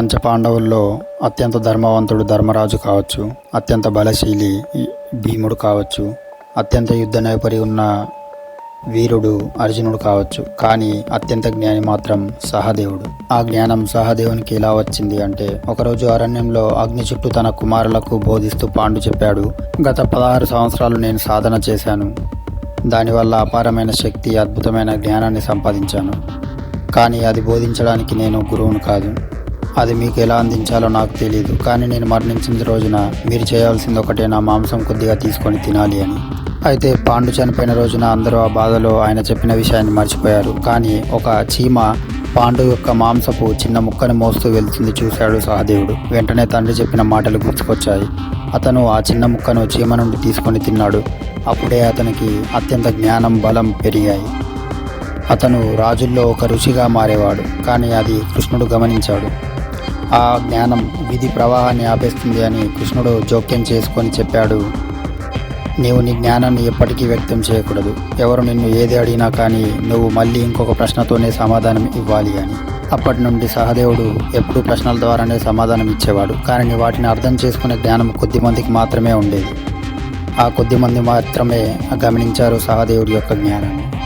పంచపాండవుల్లో అత్యంత ధర్మవంతుడు ధర్మరాజు కావచ్చు అత్యంత బలశీలి భీముడు కావచ్చు అత్యంత యుద్ధ నైపరి ఉన్న వీరుడు అర్జునుడు కావచ్చు కానీ అత్యంత జ్ఞాని మాత్రం సహదేవుడు. ఆ జ్ఞానం సహదేవునికి ఎలా వచ్చింది అంటే ఒకరోజు అరణ్యంలో అగ్ని చుట్టూ తన కుమారులకు బోధిస్తూ పాండు చెప్పాడు గత పదహారు సంవత్సరాలు నేను సాధన చేశాను. దానివల్ల అపారమైన శక్తి అద్భుతమైన జ్ఞానాన్ని సంపాదించాను. కానీ అది బోధించడానికి నేను గురువును కాదు. అది మీకు ఎలా అందించాలో నాకు తెలియదు కానీ నేను మరణించిన రోజున మీరు చేయాల్సింది ఒకటే నా మాంసం కొద్దిగా తీసుకొని తినాలి అని. అయితే పాండు చనిపోయిన రోజున అందరూ ఆ బాధలో ఆయన చెప్పిన విషయాన్ని మర్చిపోయారు. కానీ ఒక చీమ పాండు యొక్క మాంసపు చిన్న ముక్కను మోస్తూ వెళ్తుంది చూశాడు సహదేవుడు. వెంటనే తండ్రి చెప్పిన మాటలు గుర్తుకొచ్చాయి. అతను ఆ చిన్న ముక్కను చీమ నుండి తీసుకొని తిన్నాడు. అప్పుడే అతనికి అత్యంత జ్ఞానం బలం పెరిగాయి. అతను రాజుల్లో ఒక ఋషిగా మారేవాడు. కానీ అది కృష్ణుడు గమనించాడు. ఆ జ్ఞానం విధి ప్రవాహాన్ని ఆపేస్తుంది అని కృష్ణుడు జోక్యం చేసుకొని చెప్పాడు. నీవు నీ జ్ఞానాన్ని ఎప్పటికీ వ్యక్తం చేయకూడదు. ఎవరు నిన్ను ఏది అడిగినా కానీ నువ్వు మళ్ళీ ఇంకొక ప్రశ్నతోనే సమాధానం ఇవ్వాలి అని. అప్పటి నుండి సహదేవుడు ఎప్పుడూ ప్రశ్నల ద్వారానే సమాధానం ఇచ్చేవాడు. కానీ వాటిని అర్థం చేసుకునే జ్ఞానం కొద్ది మందికి మాత్రమే ఉండేది. ఆ కొద్ది మంది మాత్రమే గమనించారు సహదేవుడి యొక్క జ్ఞానాన్ని.